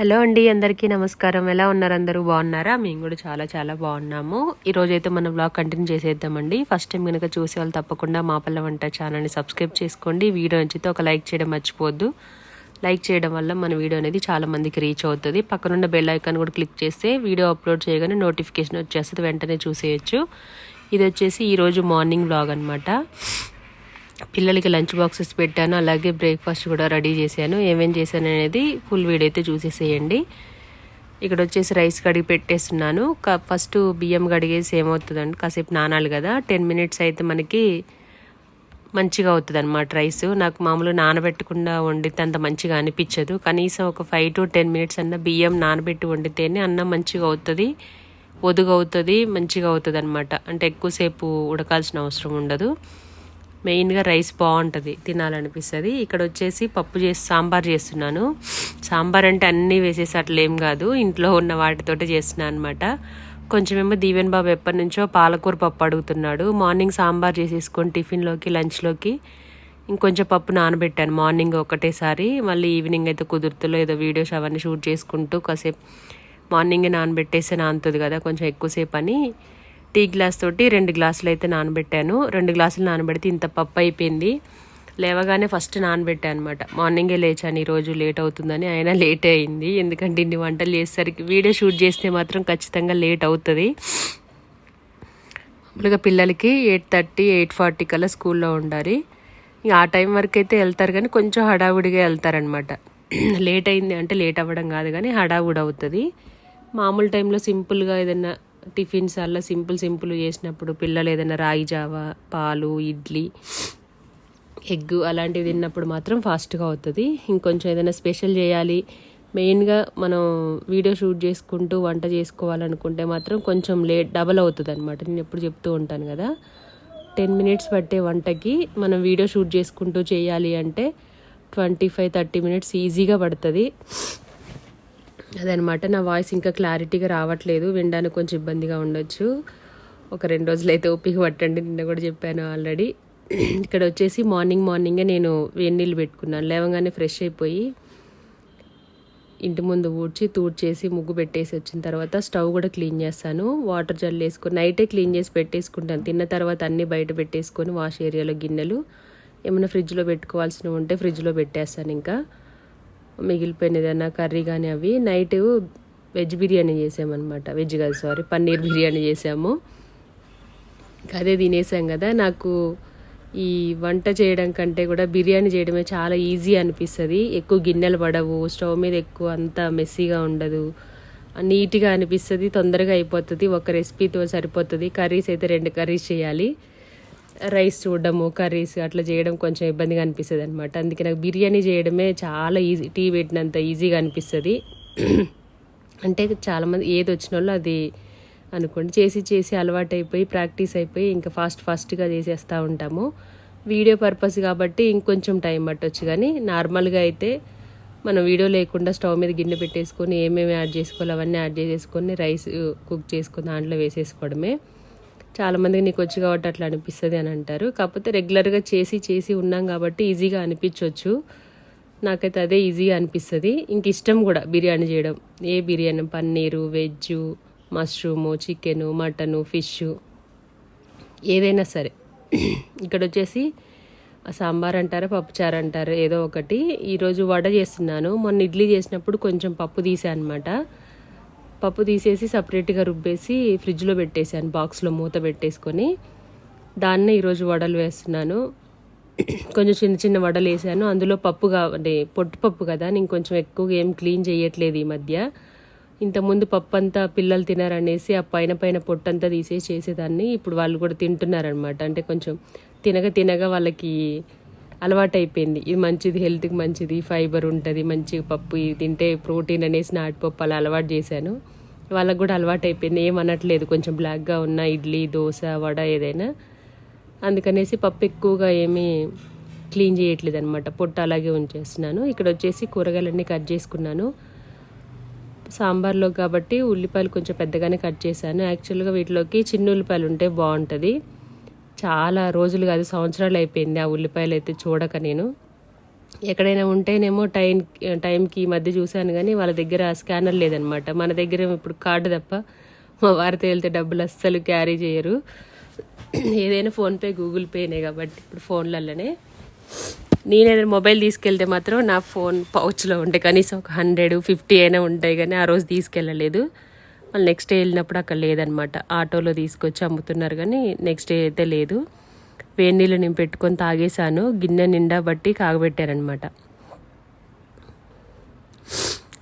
Hello అండి అందరికీ నమస్కారం. ఎలా ఉన్నారు అందరూ? బాగున్నారా? మేము కూడా చాలా చాలా బాగున్నాము. ఈరోజు అయితే మన బ్లాగ్ కంటిన్యూ చేసేద్దామండి. ఫస్ట్ టైం కనుక చూసే వాళ్ళు తప్పకుండా మా పల్ల వంట ఛానల్ని సబ్స్క్రైబ్ చేసుకోండి. వీడియో నచ్చితే ఒక లైక్ చేయడం మర్చిపోవద్దు. లైక్ చేయడం వల్ల మన వీడియో అనేది చాలా మందికి రీచ్ అవుతుంది. పక్కనున్న బెల్ ఐకాన్ కూడా క్లిక్ చేస్తే వీడియో అప్లోడ్ చేయగానే నోటిఫికేషన్ వచ్చేస్తుంది వెంటనే చూసేయచ్చు. ఇది వచ్చేసి ఈరోజు మార్నింగ్ బ్లాగ్ అనమాట పిల్లలకి లంచ్ బాక్సెస్ పెట్టాను అలాగే బ్రేక్ఫాస్ట్ కూడా రెడీ చేశాను. ఏమేం చేశాను అనేది ఫుల్ వీడియో అయితే చూసేసేయండి. ఇక్కడ వచ్చేసి రైస్ కడిగి పెట్టేస్తున్నాను. క- ఫస్ట్ బియ్యం కడిగేసి ఏమవుతుందండి కాసేపు నానాలి కదా టెన్ మినిట్స్ అయితే మనకి మంచిగా అవుతుంది అనమాట రైస్. నాకు మామూలు నానబెట్టకుండా వండితే అంత మంచిగా అనిపించదు. కనీసం ఒక ఫైవ్ టు టెన్ మినిట్స్ అన్న బియ్యం నానబెట్టి వండితేనే అన్నం మంచిగా అవుతుంది ఒదుగు అవుతుంది మంచిగా అవుతుంది అనమాట అంటే ఎక్కువసేపు ఉడకాల్సిన అవసరం ఉండదు. మెయిన్గా రైస్ బాగుంటుంది తినాలనిపిస్తుంది. ఇక్కడ వచ్చేసి పప్పు చేసి సాంబార్ చేస్తున్నాను. సాంబార్ అంటే అన్నీ వేసేసి అట్లేం ఏం కాదు ఇంట్లో ఉన్న వాటితోటే చేస్తున్నాను అనమాట కొంచెమేమో దీవెన్ బాబు ఎప్పటి నుంచో పాలకూర పప్పు అడుగుతున్నాడు. మార్నింగ్ సాంబార్ చేసేసుకొని టిఫిన్లోకి లంచ్లోకి ఇంకొంచెం పప్పు నానబెట్టాను. మార్నింగ్ ఒకటేసారి మళ్ళీ ఈవినింగ్ అయితే కుదురుతులో ఏదో వీడియోస్ అవన్నీ షూట్ చేసుకుంటూ కాసేపు మార్నింగే నానబెట్టేస్తే నానుతుంది కదా కొంచెం ఎక్కువసేపు అని టీ గ్లాస్ తోటి రెండు గ్లాసులు అయితే నానబెట్టాను. రెండు గ్లాసులు నానబెడితే ఇంత పప్పు అయిపోయింది. లేవగానే ఫస్ట్ నానబెట్టాను అనమాట మార్నింగే లేచాను. ఈరోజు లేట్ అవుతుందని అయినా లేట్ అయింది. ఎందుకంటే ఇన్ని వంటలు చేసేసరికి వీడియో షూట్ చేస్తే మాత్రం ఖచ్చితంగా లేట్ అవుతుంది. మామూలుగా పిల్లలకి ఎయిట్ థర్టీ ఎయిట్ ఫార్టీ కల్లా స్కూల్లో ఉండాలి. ఇంకా ఆ టైం వరకు అయితే వెళ్తారు కానీ కొంచెం హడావుడిగా వెళ్తారనమాట లేట్ అయింది అంటే లేట్ అవ్వడం కాదు కానీ హడావుడి అవుతుంది మామూలు టైంలో సింపుల్గా ఏదైనా టిఫిన్స్ అలా సింపుల్ సింపుల్ చేసినప్పుడు పిల్లలు ఏదైనా రాగి జావా పాలు ఇడ్లీ ఎగ్ అలాంటివి తిన్నప్పుడు మాత్రం ఫాస్ట్గా అవుతుంది. ఇంకొంచెం ఏదైనా స్పెషల్ చేయాలి. మెయిన్గా మనం వీడియో షూట్ చేసుకుంటూ వంట చేసుకోవాలనుకుంటే మాత్రం కొంచెం లేట్ డబల్ అవుతుంది అనమాట నేను ఎప్పుడు చెప్తూ ఉంటాను కదా. టెన్ మినిట్స్ పట్టే వంటకి మనం వీడియో షూట్ చేసుకుంటూ చేయాలి అంటే ట్వంటీ ఫైవ్ థర్టీ మినిట్స్ ఈజీగా పడుతుంది. అదనమాట నా వాయిస్ ఇంకా క్లారిటీగా రావట్లేదు వినడానికి కొంచెం ఇబ్బందిగా ఉండొచ్చు. ఒక రెండు రోజులు అయితే ఓపిక పట్టండి నిన్న కూడా చెప్పాను ఆల్రెడీ. ఇక్కడ వచ్చేసి మార్నింగ్ మార్నింగే నేను వేడి నీళ్ళు పెట్టుకున్నాను. లేవగానే ఫ్రెష్ అయిపోయి ఇంటి ముందు ఊడ్చి తూడ్చేసి ముగ్గు పెట్టేసి వచ్చిన తర్వాత స్టవ్ కూడా క్లీన్ చేస్తాను. వాటర్ జల్లేసుకుని నైటే క్లీన్ చేసి పెట్టేసుకుంటాను. తిన్న తర్వాత అన్నీ బయట పెట్టేసుకొని వాష్ ఏరియాలో గిన్నెలు ఏమైనా ఫ్రిడ్జ్లో పెట్టుకోవాల్సినవి ఉంటే ఫ్రిడ్జ్లో పెట్టేస్తాను ఇంకా. మిగిలిపోయిన ఏదైనా కర్రీ కానీ అవి. నైట్ వెజ్ బిర్యానీ చేసామన్నమాట. వెజ్ కాదు సారీ పన్నీర్ బిర్యానీ చేసాము. ఇంకా అదే తినేసాం కదా. నాకు ఈ వంట చేయడం కంటే కూడా బిర్యానీ చేయడమే చాలా ఈజీ అనిపిస్తుంది. ఎక్కువ గిన్నెలు పడవు స్టవ్ మీద ఎక్కువ అంత మెస్సీగా ఉండదు. నీట్గా అనిపిస్తుంది తొందరగా అయిపోతుంది ఒక రెసిపీతో సరిపోతుంది. కర్రీస్ అయితే రెండు కర్రీస్ చేయాలి. రైస్ చూడడము కర్రీస్ అట్లా చేయడం కొంచెం ఇబ్బందిగా అనిపిస్తుంది అనమాట అందుకే నాకు బిర్యానీ చేయడమే చాలా ఈజీ టీ పెట్టినంత ఈజీగా అనిపిస్తుంది. అంటే చాలామంది ఏది వచ్చిన వాళ్ళు అది అనుకోండి. చేసి చేసి అలవాటు అయిపోయి ప్రాక్టీస్ అయిపోయి ఇంకా ఫాస్ట్ ఫాస్ట్గా చేసేస్తూ ఉంటాము. వీడియో పర్పస్ కాబట్టి ఇంకొంచెం టైం పట్టొచ్చు కానీ నార్మల్గా అయితే మనం వీడియో లేకుండా స్టవ్ మీద గిన్నె పెట్టేసుకొని ఏమేమి యాడ్ చేసుకోవాలి అవన్నీ యాడ్ చేసేసుకొని రైస్ కుక్ చేసుకుని దాంట్లో వేసేసుకోవడమే. చాలామందికి నీకు వచ్చి కాబట్టి అట్లా అనిపిస్తుంది అని అంటారు. కాకపోతే రెగ్యులర్గా చేసి చేసి ఉన్నాం కాబట్టి ఈజీగా అనిపించవచ్చు నాకైతే అదే ఈజీగా అనిపిస్తుంది. ఇంక ఇష్టం కూడా బిర్యానీ చేయడం. ఏ biryani? Paneer veg mushroom chicken mutton fish ఏదైనా సరే. ఇక్కడ వచ్చేసి సాంబార్ అంటారా పప్పుచారు అంటారు ఏదో ఒకటి. ఈరోజు వడ చేస్తున్నాను. మొన్న ఇడ్లీ చేసినప్పుడు కొంచెం పప్పు తీసాను అనమాట పప్పు తీసేసి సపరేట్గా రుబ్బేసి ఫ్రిడ్జ్లో పెట్టేశాను. బాక్స్లో మూత పెట్టేసుకొని దాన్నే ఈరోజు వడలు వేస్తున్నాను. కొంచెం చిన్న చిన్న వడలు వేసాను. అందులో పప్పు అంటే పొట్టు పప్పు కదా నేను కొంచెం ఎక్కువగా ఏం క్లీన్ చేయట్లేదు ఈ మధ్య. ఇంతకుముందు పప్పు అంతా పిల్లలు తినారనేసి ఆ పైన పైన పొట్టంతా తీసేసి చేసేదాన్ని. ఇప్పుడు వాళ్ళు కూడా తింటున్నారనమాట అంటే కొంచెం తినగ తినగా వాళ్ళకి అలవాటైపోయింది. ఇది మంచిది హెల్త్కి మంచిది ఫైబర్ ఉంటుంది మంచి పప్పు ఇది తింటే ప్రోటీన్ అనేసి నాటిపప్పు అలా అలవాటు చేశాను. వాళ్ళకి కూడా అలవాటు అయిపోయింది ఏమనట్లేదు కొంచెం బ్లాక్గా ఉన్న ఇడ్లీ దోశ వడ ఏదైనా. అందుకనేసి పప్పు ఎక్కువగా ఏమీ క్లీన్ చేయట్లేదు అనమాట పొట్ట అలాగే ఉంచేస్తున్నాను. ఇక్కడ వచ్చేసి కూరగాయలన్నీ కట్ చేసుకున్నాను. సాంబార్లో కాబట్టి ఉల్లిపాయలు కొంచెం పెద్దగానే కట్ చేశాను. యాక్చువల్గా వీటిలోకి చిన్న ఉల్లిపాయలు ఉంటే బాగుంటుంది. చాలా రోజులు కాదు సంవత్సరాలు అయిపోయింది. ఆ ఉల్లిపాయలు అయితే చూడక నేను. ఎక్కడైనా ఉంటేనేమో టైం టైంకి ఈ మధ్య చూశాను కానీ వాళ్ళ దగ్గర స్కానర్ లేదనమాట. మన దగ్గర ఇప్పుడు కార్డు తప్ప మా వారితో వెళ్తే డబ్బులు అస్సలు క్యారీ చేయరు. ఏదైనా ఫోన్పే గూగుల్ పేనే కాబట్టి ఇప్పుడు ఫోన్లలోనే నేనేదైనా మొబైల్ తీసుకెళ్తే మాత్రం నా ఫోన్ పౌచ్లో ఉంటాయి కనీసం ఒక హండ్రెడ్ ఫిఫ్టీ అయినా ఉంటాయి కానీ ఆ రోజు తీసుకెళ్ళలేదు. మళ్ళీ నెక్స్ట్ డే వెళ్ళినప్పుడు అక్కడ లేదనమాట. ఆటోలో తీసుకొచ్చి అమ్ముతున్నారు కానీ నెక్స్ట్ డే అయితే లేదు. వేడి నీళ్ళు నేను పెట్టుకొని తాగేశాను. గిన్నె నిండా బట్టి కాగబెట్టారనమాట.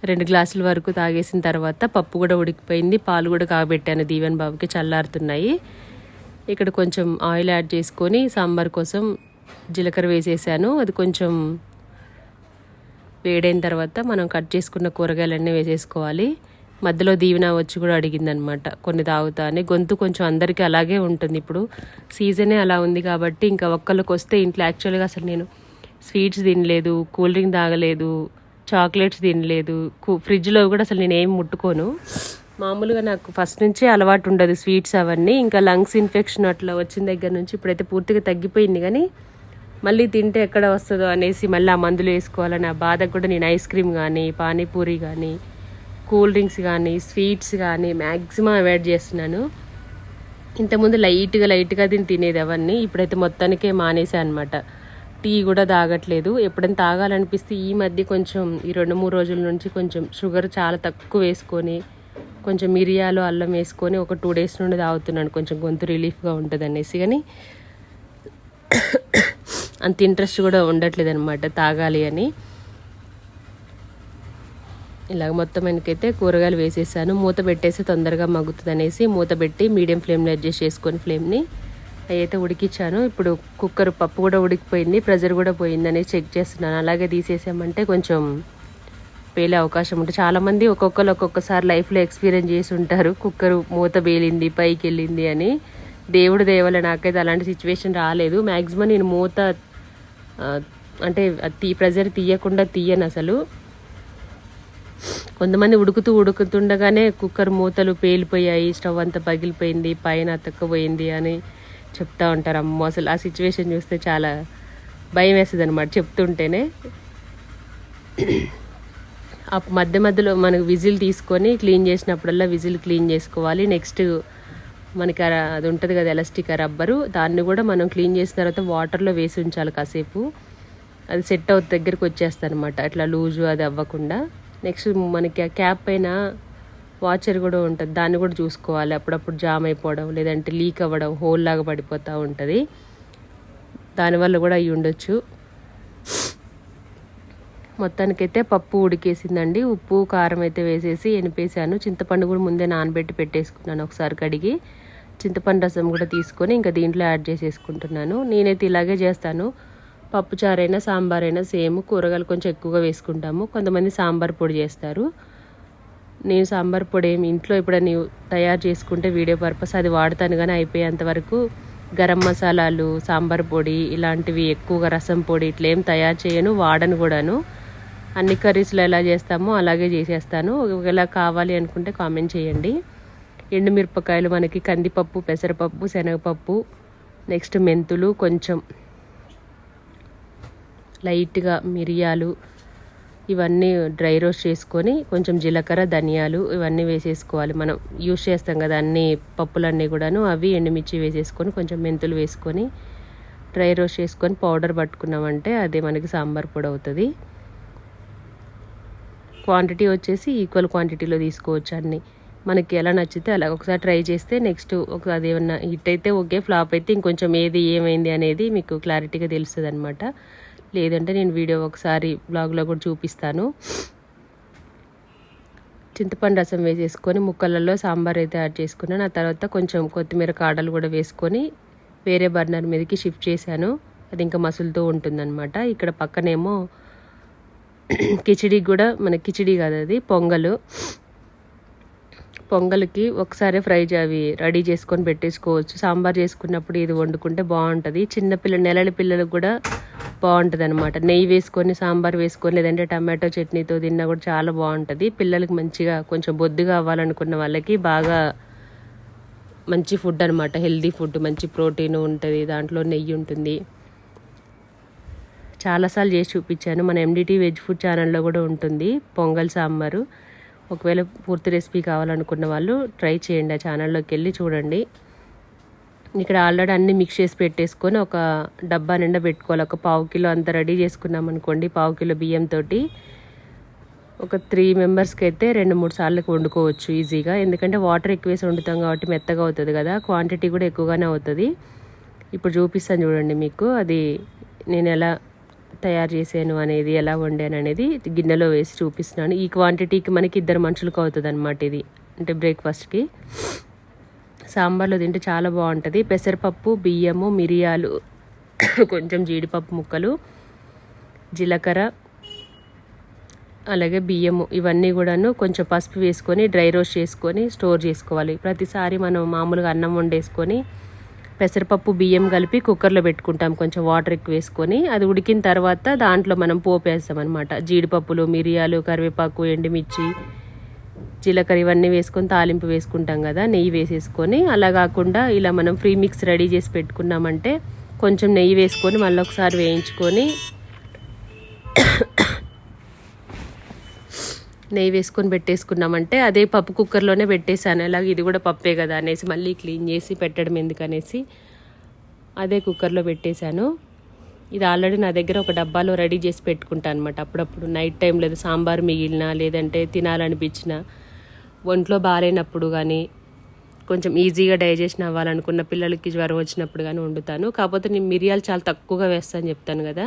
రెండు గ్లాసుల వరకు తాగేసిన తర్వాత పప్పు కూడా ఉడికిపోయింది. పాలు కూడా కాగబెట్టాను. దీవెన్ బాబుకి చల్లారుతున్నాయి. ఇక్కడ కొంచెం ఆయిల్ యాడ్ చేసుకొని సాంబార్ కోసం జీలకర్ర వేసేసాను. అది కొంచెం వేడైన తర్వాత మనం కట్ చేసుకున్న కూరగాయలన్నీ వేసేసుకోవాలి. మధ్యలో దీవెన వచ్చి కూడా అడిగిందనమాట కొన్ని తాగుతా అని. గొంతు కొంచెం అందరికీ అలాగే ఉంటుంది ఇప్పుడు. సీజనే అలా ఉంది కాబట్టి ఇంకా ఒక్కళ్ళకి వస్తే ఇంట్లో యాక్చువల్గా అసలు నేను స్వీట్స్ తినలేదు కూల్ డ్రింక్ తాగలేదు చాక్లెట్స్ తినలేదు. ఫ్రిడ్జ్లో కూడా అసలు నేను ఏం ముట్టుకోను. మామూలుగా నాకు ఫస్ట్ నుంచి అలవాటు ఉండదు స్వీట్స్ అవన్నీ. ఇంకా లంగ్స్ ఇన్ఫెక్షన్ అట్లా వచ్చిన దగ్గర నుంచి ఇప్పుడైతే పూర్తిగా తగ్గిపోయింది కానీ మళ్ళీ తింటే ఎక్కడ వస్తుందో అనేసి మళ్ళీ ఆ మందులు వేసుకోవాలని ఆ బాధ కూడా నేను ఐస్ క్రీమ్ కానీ పానీపూరి కానీ కూల్ డ్రింక్స్ కానీ స్వీట్స్ కానీ మ్యాక్సిమం అవాయిడ్ చేస్తున్నాను. ఇంతకుముందు లైట్గా లైట్గా దీన్ని తినేది అవన్నీ ఇప్పుడైతే మొత్తానికే మానేసా అనమాట టీ కూడా తాగట్లేదు. ఎప్పుడైనా తాగాలనిపిస్తే ఈ మధ్య కొంచెం ఈ రెండు మూడు రోజుల నుంచి కొంచెం షుగర్ చాలా తక్కువ వేసుకొని కొంచెం మిరియాలు అల్లం వేసుకొని ఒక టూ డేస్ నుండి తాగుతున్నాను. కొంచెం గొంతు రిలీఫ్గా ఉంటుంది అనేసి కానీ అంత ఇంట్రెస్ట్ కూడా ఉండట్లేదు అనమాట తాగాలి అని. ఇలాగ మొత్తం వెనకైతే కూరగాయలు వేసేసాను. మూత పెట్టేసి తొందరగా మగ్గుతుంది అనేసి మూత పెట్టి మీడియం ఫ్లేమ్లో అడ్జస్ట్ చేసుకొని ఫ్లేమ్ని అయితే ఉడికిచ్చాను. ఇప్పుడు కుక్కర్ పప్పు కూడా ఉడికిపోయింది ప్రెజర్ కూడా పోయిందని చెక్ చేస్తున్నాను. అలాగే తీసేసామంటే కొంచెం పేలే అవకాశం ఉంటుంది చాలామంది ఒక్కొక్కరు ఒక్కొక్కసారి లైఫ్లో ఎక్స్పీరియన్స్ చేసి ఉంటారు. కుక్కర్ మూత పేలింది పైకి వెళ్ళింది అని. దేవుడు దేవల నాకైతే అలాంటి సిచ్యువేషన్ రాలేదు. మ్యాక్సిమం నేను మూత అంటే తీ ప్రెజర్ తీయకుండా తీయను అసలు. కొంతమంది ఉడుకుతూ ఉడుకుతుండగానే కుక్కర్ మూతలు పేలిపోయాయి స్టవ్ అంతా పగిలిపోయింది పైన అతక్కపోయింది అని చెప్తా ఉంటారు అమ్మో. అసలు ఆ సిచ్యువేషన్ చూస్తే చాలా భయం వేస్తుంది అనమాట చెప్తుంటేనే. ఆ మధ్య మధ్యలో మనకు విజిల్ తీసుకొని క్లీన్ చేసినప్పుడల్లా విజిల్ క్లీన్ చేసుకోవాలి. నెక్స్ట్ మనకి అది ఉంటుంది కదా ఎలాస్టిక్ రబ్బరు. దాన్ని కూడా మనం క్లీన్ చేసిన తర్వాత వాటర్లో వేసి ఉంచాలి కాసేపు. అది సెట్ అవుతుంది దగ్గరికి వచ్చేస్తుంది అనమాట అట్లా లూజు అది అవ్వకుండా. నెక్స్ట్ మనకి ఆ క్యాప్ పైన వాచర్ కూడా ఉంటుంది. దాన్ని కూడా చూసుకోవాలి. అప్పుడప్పుడు జామ్ అయిపోవడం లేదంటే లీక్ అవ్వడం హోల్ లాగా పడిపోతూ ఉంటుంది. దానివల్ల కూడా అయి ఉండొచ్చు. మొత్తానికైతే పప్పు ఉడికేసిందండి. ఉప్పు కారం అయితే వేసేసి ఎనిపేసాను చింతపండు కూడా ముందే నానబెట్టి పెట్టేసుకున్నాను ఒకసారి కడిగి. చింతపండు రసం కూడా తీసుకొని ఇంకా దీంట్లో యాడ్ చేసేసుకుంటున్నాను. నేనైతే ఇలాగే చేస్తాను. పప్పు చారైనా సాంబార్ అయినా సేమ్. కూరగాయలు కొంచెం ఎక్కువగా వేసుకుంటాము. కొంతమంది సాంబార్ పొడి చేస్తారు. నేను సాంబార్ పొడి ఏమి ఇంట్లో ఎప్పుడైనా తయారు చేసుకుంటే వీడియో పర్పస్ అది వాడతాను కానీ అయిపోయేంత వరకు గరం మసాలాలు సాంబార్ పొడి ఇలాంటివి ఎక్కువగా రసం పొడి ఇట్లా ఏం తయారు చేయను వాడను కూడాను. అన్ని కర్రీస్లో ఎలా చేస్తామో అలాగే చేసేస్తాను. ఒకవేళ కావాలి అనుకుంటే కామెంట్ చేయండి. ఎండుమిరపకాయలు మనకి కందిపప్పు పెసరపప్పు శనగపప్పు నెక్స్ట్ మెంతులు కొంచెం లైట్గా మిరియాలు ఇవన్నీ డ్రై రోస్ట్ చేసుకొని కొంచెం జీలకర్ర ధనియాలు ఇవన్నీ వేసేసుకోవాలి. మనం యూస్ చేస్తాం కదా అన్ని పప్పులన్నీ కూడాను. అవి ఎండుమిర్చి వేసేసుకొని కొంచెం మెంతులు వేసుకొని డ్రై రోస్ట్ చేసుకొని పౌడర్ పట్టుకున్నామంటే అదే మనకి సాంబార్ పొడి అవుతుంది. క్వాంటిటీ వచ్చేసి ఈక్వల్ క్వాంటిటీలో తీసుకోవచ్చు అన్ని. మనకి ఎలా నచ్చితే అలా. ఒకసారి ట్రై చేస్తే నెక్స్ట్ ఒక అదేమన్నా హిట్ అయితే ఓకే ఫ్లాప్ అయితే ఇంకొంచెం ఏది ఏమైంది అనేది మీకు క్లారిటీగా తెలుస్తుంది అనమాట లేదంటే నేను వీడియో ఒకసారి బ్లాగ్లో కూడా చూపిస్తాను. చింతపండు రసం వేసేసుకొని ముక్కలలో సాంబార్ అయితే యాడ్ చేసుకున్నాను. ఆ తర్వాత కొంచెం కొత్తిమీర కాడలు కూడా వేసుకొని వేరే బర్నర్ మీదకి షిఫ్ట్ చేశాను. అది ఇంకా మసులుతూ ఉంటుందన్నమాట. ఇక్కడ పక్కనేమో కిచిడి కూడా మన కిచిడి కాదు అది పొంగలు. పొంగల్కి ఒకసారి ఫ్రై చే- అవి రెడీ చేసుకొని పెట్టేసుకోవచ్చు. సాంబార్ చేసుకున్నప్పుడు ఇది వండుకుంటే బాగుంటుంది. చిన్నపిల్ల నెలల పిల్లలకు కూడా బాగుంటుంది అనమాట నెయ్యి వేసుకొని సాంబార్ వేసుకొని లేదంటే టమాటో చట్నీతో తిన్నా కూడా చాలా బాగుంటుంది. పిల్లలకి మంచిగా కొంచెం బొద్దుగా అవ్వాలనుకున్న వాళ్ళకి బాగా మంచి ఫుడ్ అనమాట హెల్దీ ఫుడ్ మంచి ప్రోటీన్ ఉంటుంది. దాంట్లో నెయ్యి ఉంటుంది. చాలాసార్లు చేసి చూపించాను. మన ఎండిటీ వెజ్ ఫుడ్ ఛానల్లో కూడా ఉంటుంది. పొంగల్ సాంబారు. ఒకవేళ పూర్తి రెసిపీ కావాలనుకున్న వాళ్ళు ట్రై చేయండి ఆ ఛానల్లోకి వెళ్ళి చూడండి. ఇక్కడ ఆల్రెడీ అన్ని మిక్స్ చేసి పెట్టేసుకొని ఒక డబ్బా నిండా పెట్టుకోవాలి. ఒక పావు కిలో అంత రెడీ చేసుకున్నాం అనుకోండి పావు కిలో బియ్యంతో ఒక త్రీ మెంబర్స్కి అయితే రెండు మూడు సార్లకు వండుకోవచ్చు ఈజీగా. ఎందుకంటే వాటర్ ఎక్కువ వేసి వండుతాం కాబట్టి మెత్తగా అవుతుంది కదా క్వాంటిటీ కూడా ఎక్కువగానే అవుతుంది. ఇప్పుడు చూపిస్తాను చూడండి మీకు అది నేను ఎలా తయారు చేశాను అనేది ఎలా వండాను అనేది గిన్నెలో వేసి చూపిస్తున్నాను. ఈ క్వాంటిటీకి మనకి ఇద్దరు మనుషులకు అవుతుంది అనమాట ఇది. అంటే బ్రేక్ఫాస్ట్కి. సాంబార్లో తింటే చాలా బాగుంటుంది. పెసరపప్పు బియ్యము మిరియాలు కొంచెం జీడిపప్పు ముక్కలు జీలకర్ర అలాగే బియ్యము ఇవన్నీ కూడాను కొంచెం పసుపు వేసుకొని డ్రై రోస్ట్ చేసుకొని స్టోర్ చేసుకోవాలి. ప్రతిసారి మనం మామూలుగా అన్నం వండేసుకొని పెసరపప్పు బియ్యం కలిపి కుక్కర్లో పెట్టుకుంటాం. కొంచెం వాటర్ ఎక్కువ వేసుకొని అది ఉడికిన తర్వాత దాంట్లో మనం పోపు అనమాట జీడిపప్పులు మిరియాలు కరివేపాకు ఎండుమిర్చి జీలకర్ర ఇవన్నీ వేసుకొని తాలింపు వేసుకుంటాం కదా నెయ్యి వేసేసుకొని. అలా కాకుండా ఇలా మనం ఫ్రీ మిక్స్ రెడీ చేసి పెట్టుకున్నామంటే కొంచెం నెయ్యి వేసుకొని మళ్ళీ ఒకసారి వేయించుకొని నెయ్యి వేసుకొని పెట్టేసుకున్నామంటే అదే పప్పు కుక్కర్లోనే పెట్టేశాను. అలాగే ఇది కూడా పప్పే కదా అనేసి మళ్ళీ క్లీన్ చేసి పెట్టడం ఎందుకనేసి అదే కుక్కర్లో పెట్టేశాను. ఇది ఆల్రెడీ నా దగ్గర ఒక డబ్బాలో రెడీ చేసి పెట్టుకుంటాను అనమాట అప్పుడప్పుడు నైట్ టైం లేదా సాంబార్ మిగిలినా లేదంటే తినాలనిపించిన ఒంట్లో బాగాలేనప్పుడు కానీ కొంచెం ఈజీగా డైజెషన్ అవ్వాలనుకున్న పిల్లలకి జ్వరం వచ్చినప్పుడు కానీ వండుతాను. కాకపోతే నేను మిరియాలు చాలా తక్కువగా వేస్తాను చెప్తాను కదా.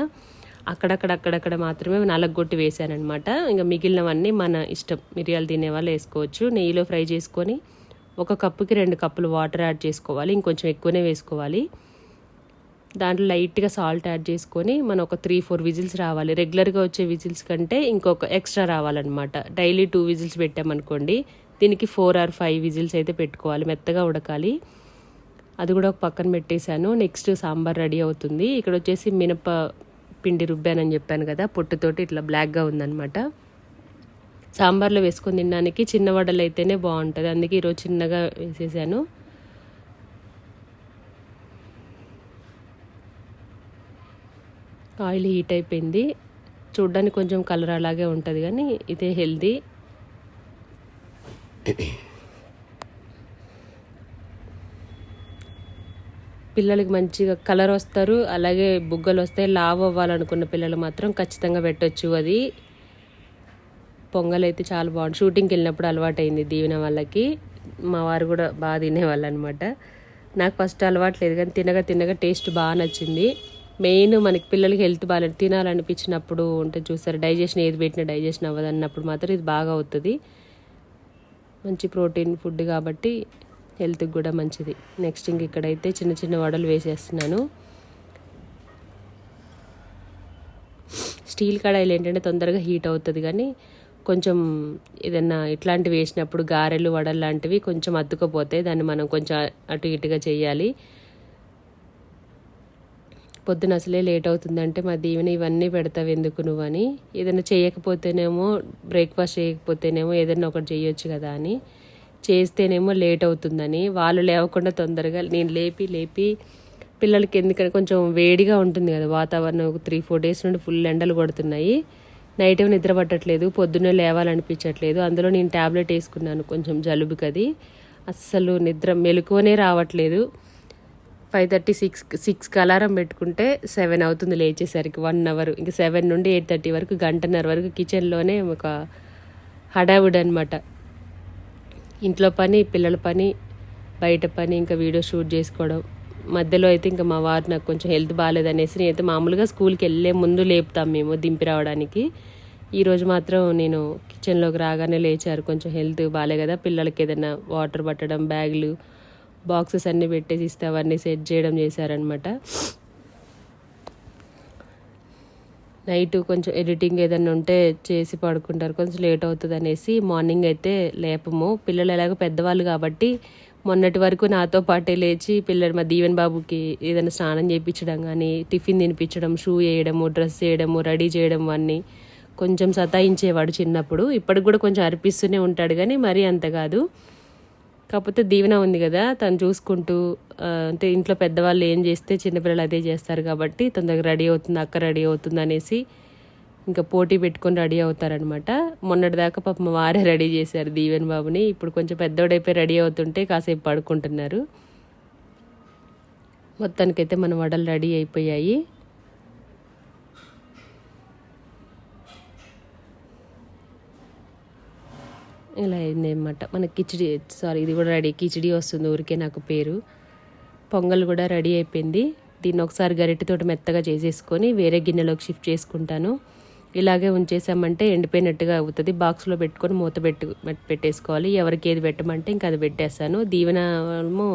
అక్కడక్కడ అక్కడక్కడ మాత్రమే నలగొట్టి వేసానమాట ఇంకా మిగిలినవన్నీ మన ఇష్టం. మిరియాలు తినే వాళ్ళు వేసుకోవచ్చు. నెయ్యిలో ఫ్రై చేసుకొని ఒక కప్పుకి రెండు కప్పులు వాటర్ యాడ్ చేసుకోవాలి. ఇంకొంచెం ఎక్కువనే వేసుకోవాలి. దాంట్లో లైట్గా సాల్ట్ యాడ్ చేసుకొని మనం ఒక త్రీ ఫోర్ విజిల్స్ రావాలి. రెగ్యులర్గా వచ్చే విజిల్స్ కంటే ఇంకొక ఎక్స్ట్రా రావాలన్నమాట. డైలీ టూ విజిల్స్ పెట్టామనుకోండి దీనికి ఫోర్ ఆర్ ఫైవ్ విజిల్స్ అయితే పెట్టుకోవాలి. మెత్తగా ఉడకాలి. అది కూడా ఒక పక్కన పెట్టేశాను. నెక్స్ట్ సాంబార్ రెడీ అవుతుంది. ఇక్కడ వచ్చేసి మినప పిండి రుబ్బానని చెప్పాను కదా పొట్టుతోటి ఇట్లా బ్లాక్గా ఉందనమాట సాంబార్లో వేసుకొని తినడానికి చిన్న వడలు అయితేనే బాగుంటుంది. అందుకే ఈరోజు చిన్నగా వేసేసాను. ఆయిల్ హీట్ అయిపోయింది. చూడ్డానికి కొంచెం కలర్ అలాగే ఉంటుంది కానీ ఇదే హెల్దీ. పిల్లలకి మంచిగా కలర్ వస్తారు అలాగే బుగ్గలు వస్తాయి లావ్ అవ్వాలనుకున్న పిల్లలు మాత్రం ఖచ్చితంగా పెట్టొచ్చు అది. పొంగల్ అయితే చాలా బాగుంది షూటింగ్కి వెళ్ళినప్పుడు అలవాటైంది దీవెన వాళ్ళకి. మా వారు కూడా బాగా తినేవాళ్ళు అనమాట నాకు ఫస్ట్ అలవాటు లేదు కానీ తినగా తినగా టేస్ట్ బాగా నచ్చింది. మెయిన్ మనకి పిల్లలకి హెల్త్ బాగాలేదు తినాలనిపించినప్పుడు ఉంటే చూస్తారు. డైజెషన్ ఏది పెట్టినా డైజెషన్ అవ్వదు అన్నప్పుడు మాత్రం ఇది బాగా అవుతుంది. మంచి ప్రోటీన్ ఫుడ్ కాబట్టి హెల్త్కి కూడా మంచిది. నెక్స్ట్ ఇంక ఇక్కడైతే చిన్న చిన్న వడలు వేసేస్తున్నాను. స్టీల్ కడాయిలు ఏంటంటే తొందరగా హీట్ అవుతుంది కానీ కొంచెం ఏదన్నా ఇట్లాంటివి వేసినప్పుడు గారెలు వడలు లాంటివి కొంచెం అద్దుకుపోతాయి దాన్ని మనం కొంచెం అటు ఇటుగా చేయాలి. పొద్దున అసలే లేట్ అవుతుందంటే మా దీవెన ఇవన్నీ పెడతావు ఎందుకు నువ్వు అని. ఏదైనా చేయకపోతేనేమో బ్రేక్ఫాస్ట్ చేయకపోతేనేమో ఏదైనా ఒకటి చేయొచ్చు కదా అని. చేస్తేనేమో లేట్ అవుతుందని. వాళ్ళు లేవకుండా తొందరగా నేను లేపి లేపి పిల్లలకి ఎందుకంటే కొంచెం వేడిగా ఉంటుంది కదా వాతావరణం. ఒక త్రీ ఫోర్ డేస్ నుండి ఫుల్ ఎండలు కొడుతున్నాయి. నైట్ ఏమో నిద్ర పట్టట్లేదు. పొద్దున్నే లేవాలనిపించట్లేదు. అందులో నేను ట్యాబ్లెట్ వేసుకున్నాను కొంచెం జలుబుకి అది అస్సలు నిద్ర మెలకువనే రావట్లేదు. ఫైవ్ థర్టీ సిక్స్ సిక్స్కి అలారం పెట్టుకుంటే సెవెన్ అవుతుంది లేచేసరికి వన్ అవర్ ఇంకా సెవెన్ నుండి ఎయిట్ థర్టీ వరకు గంటన్నర వరకు కిచెన్లోనే ఒక హడావుడ్ అనమాట ఇంట్లో పని పిల్లల పని బయట పని ఇంకా వీడియో షూట్ చేసుకోవడం. మధ్యలో అయితే ఇంకా మా వారు నాకు కొంచెం హెల్త్ బాగాలేదనేసి నేనైతే మామూలుగా స్కూల్కి వెళ్ళే ముందు లేపుతాం మేము దింపి రావడానికి. ఈరోజు మాత్రం నేను కిచెన్లోకి రాగానే లేచారు. కొంచెం హెల్త్ బాగాలే కదా పిల్లలకి ఏదైనా వాటర్ పట్టడం బ్యాగులు బాక్సెస్ అన్నీ పెట్టేసి ఇస్తే అవన్నీ సెట్ చేయడం చేశారనమాట నైట్ కొంచెం ఎడిటింగ్ ఏదైనా ఉంటే చేసి పడుకుంటారు. కొంచెం లేట్ అవుతుంది అనేసి మార్నింగ్ అయితే లేపము. పిల్లలు ఎలాగో పెద్దవాళ్ళు కాబట్టి మొన్నటి వరకు నాతో పాటే లేచి పిల్లలు మా దీవెన్ బాబుకి ఏదైనా స్నానం చేయించడం కానీ టిఫిన్ తినిపించడం షూ వేయడము డ్రెస్ చేయడము రెడీ చేయడం అన్నీ కొంచెం సతాయించేవాడు చిన్నప్పుడు. ఇప్పటికి కూడా కొంచెం అర్పిస్తూనే ఉంటాడు కానీ మరీ అంత కాదు. కాకపోతే దీవెన ఉంది కదా తను చూసుకుంటూ అంటే ఇంట్లో పెద్దవాళ్ళు ఏం చేస్తే చిన్నపిల్లలు అదే చేస్తారు కాబట్టి తొందరగా రెడీ అవుతుంది అక్క రెడీ అవుతుంది అనేసి ఇంకా పోటీ పెట్టుకొని రెడీ అవుతారనమాట. మొన్నటిదాకా పాపం వారే రెడీ చేశారు దీవెన్ బాబుని. ఇప్పుడు కొంచెం పెద్దోడైపోయి రెడీ అవుతుంటే కాసేపు పడుకుంటున్నారు. మొత్తానికైతే మన వడలు రెడీ అయిపోయాయి. ఇలా అయింది అనమాట మన కిచిడి సారీ ఇది కూడా రెడీ. కిచిడి వస్తుంది ఊరికే నాకు పేరు. పొంగల్ కూడా రెడీ అయిపోయింది. దీన్ని ఒకసారి గరిటెతోటి మెత్తగా చేసేసుకొని వేరే గిన్నెలోకి షిఫ్ట్ చేసుకుంటాను. ఇలాగే ఉంచేసామంటే ఎండిపోయినట్టుగా అవుతుంది. బాక్స్లో పెట్టుకొని మూత పెట్టు పెట్టేసుకోవాలి. ఎవరికి ఏది పెట్టమంటే ఇంకా అది పెట్టేస్తాను. దీవెనమో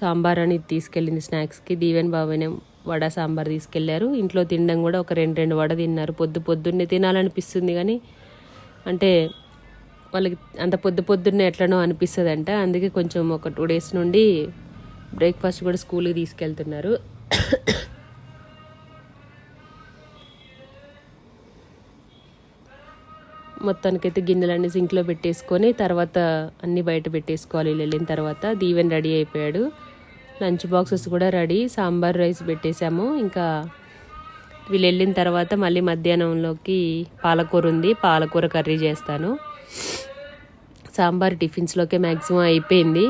సాంబార్ అని తీసుకెళ్ళింది స్నాక్స్కి. దీవెన్ బాబునే వడ సాంబార్ తీసుకెళ్ళారు. ఇంట్లో తినడం కూడా ఒక రెండు రెండు వడ తిన్నారు. పొద్దు పొద్దున్నే తినాలనిపిస్తుంది కానీ అంటే వాళ్ళకి అంత పొద్దు పొద్దున్నే ఎట్లనో అనిపిస్తుంది అంట అందుకే కొంచెం ఒక టూ డేస్ నుండి బ్రేక్ఫాస్ట్ కూడా స్కూల్కి తీసుకెళ్తున్నారు. మొత్తానికైతే గిన్నెలన్నీ సింక్లో పెట్టేసుకొని తర్వాత అన్నీ బయట పెట్టేసుకోవాలి. వీళ్ళు వెళ్ళిన తర్వాత దీవెన్ రెడీ అయిపోయాడు. లంచ్ బాక్సెస్ కూడా రెడీ. సాంబార్ రైస్ పెట్టేశాము. ఇంకా వీళ్ళు వెళ్ళిన తర్వాత మళ్ళీ మధ్యాహ్నంలోకి పాలకూర ఉంది. పాలకూర కర్రీ చేస్తాను. సాంబార్ టిఫిన్స్లోకే మ్యాక్సిమం అయిపోయింది.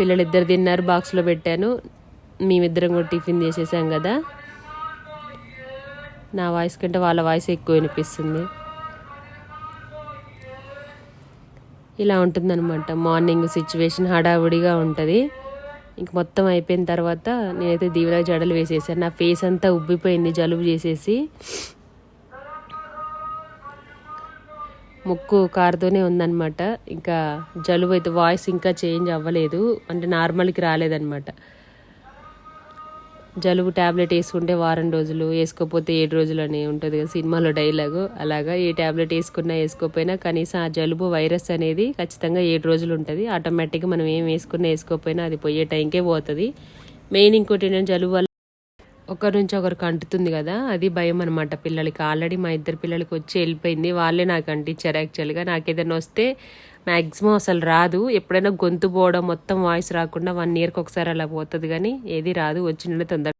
పిల్లలు ఇద్దరు తిన్నారు బాక్స్లో పెట్టాను. మేమిద్దరం కూడా టిఫిన్ చేసేసాం కదా. నా వాయిస్ కంటే వాళ్ళ వాయిస్ ఎక్కువ వినిపిస్తుంది. ఇలా ఉంటుందన్నమాట. మార్నింగ్ సిచ్యువేషన్ హడావుడిగా ఉంటుంది. ఇంక మొత్తం అయిపోయిన తర్వాత నేనైతే దీవెన జడలు వేసేసాను. నా ఫేస్ అంతా ఉబ్బిపోయింది జలుబు చేసేసి. ముక్కు కారుతోనే ఉందన్నమాట. ఇంకా జలుబు అయితే వాయిస్ ఇంకా చేంజ్ అవ్వలేదు. అంటే నార్మల్కి రాలేదన్నమాట. జలుబు ట్యాబ్లెట్ వేసుకుంటే వారం రోజులు వేసుకోకపోతే ఏడు రోజులు అని ఉంటుంది కదా సినిమాలో డైలాగు అలాగా ఏ ట్యాబ్లెట్ వేసుకున్నా వేసుకోకపోయినా కనీసం ఆ జలుబు వైరస్ అనేది ఖచ్చితంగా ఏడు రోజులు ఉంటుంది. ఆటోమేటిక్గా మనం ఏం వేసుకున్నా వేసుకోకపోయినా అది పోయే టైంకే పోతుంది. మెయిన్ ఇంకోటి ఏంటంటే జలుబు వల్ల ఒకరి నుంచి ఒకరికి అంటుతుంది కదా అది భయం అనమాట పిల్లలకి ఆల్రెడీ మా ఇద్దరు పిల్లలకి వచ్చి వెళ్ళిపోయింది. వాళ్ళే నాకు అంటించారు యాక్చువల్గా నాకు ఏదైనా వస్తే మ్యాక్సిమం అసలు రాదు. ఎప్పుడైనా గొంతు పోవడం మొత్తం వాయిస్ రాకుండా వన్ ఇయర్కి ఒకసారి అలా పోతుంది కానీ ఏది రాదు. వచ్చిన తొందర